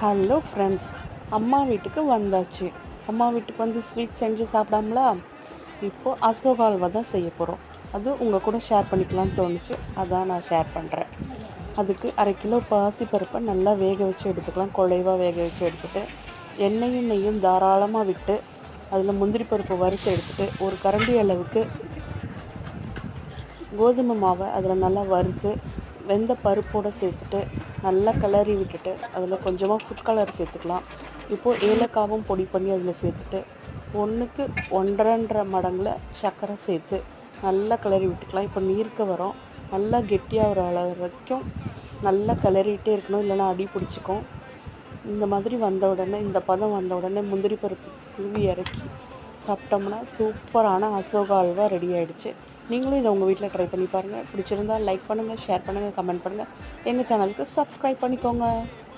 Hello friends அம்மா வீட்டுக்கு வந்தாச்சு. அம்மா வீட்டுக்கு வந்து ஸ்வீட் செஞ்சு சாப்பிடாமலா? இப்போது அசோகா அல்வா தான் செய்ய போகிறோம் அது உங்கள் கூட ஷேர் பண்ணிக்கலாம்னு தோணுச்சு. அதான் நான் ஷேர் பண்ணுறேன் அதுக்கு அரை கிலோ பாசிப்பருப்பை நல்லா வேக வச்சு எடுத்துக்கலாம். குழைவாக வேக வச்சு எடுத்துட்டு எண்ணெயும் நெய்யும் தாராளமாக விட்டு அதில் முந்திரி பருப்பு வறுத்து எடுத்துகிட்டு ஒரு கரண்டி அளவுக்கு கோதுமை மாவை அதில் நல்லா வறுத்து வெந்த பருப்போடு சேர்த்துட்டு நல்லா கிளறி விட்டுட்டு அதில் கொஞ்சமாக ஃபுட் கலர் சேர்த்துக்கலாம். இப்போது ஏலக்காவும் பொடி பண்ணி அதில் சேர்த்துட்டு ஒன்றுக்கு ஒன்றரை மடங்கில் சர்க்கரை சேர்த்து நல்லா கிளறி விட்டுக்கலாம். இப்போ நீர்க்க வரும். நல்லா கெட்டியாக அளவு வரைக்கும் நல்லா கிளறிட்டே இருக்கணும். இல்லைன்னா அடி பிடிச்சிக்கும். இந்த மாதிரி வந்த உடனே இந்த பதம் வந்த உடனே முந்திரி பருப்பு தூவி இறக்கி சாப்பிட்டோம்னா சூப்பரான அசோகா அல்வா ரெடி ஆகிடுச்சு நீங்களும் இதை உங்கள் வீட்டில் ட்ரை பண்ணி பாருங்கள் பிடிச்சிருந்தா லைக் பண்ணுங்கள் ஷேர் பண்ணுங்கள் கமெண்ட் பண்ணுங்கள் எங்கள் சேனலுக்கு சப்ஸ்கிரைப் பண்ணிக்கோங்க.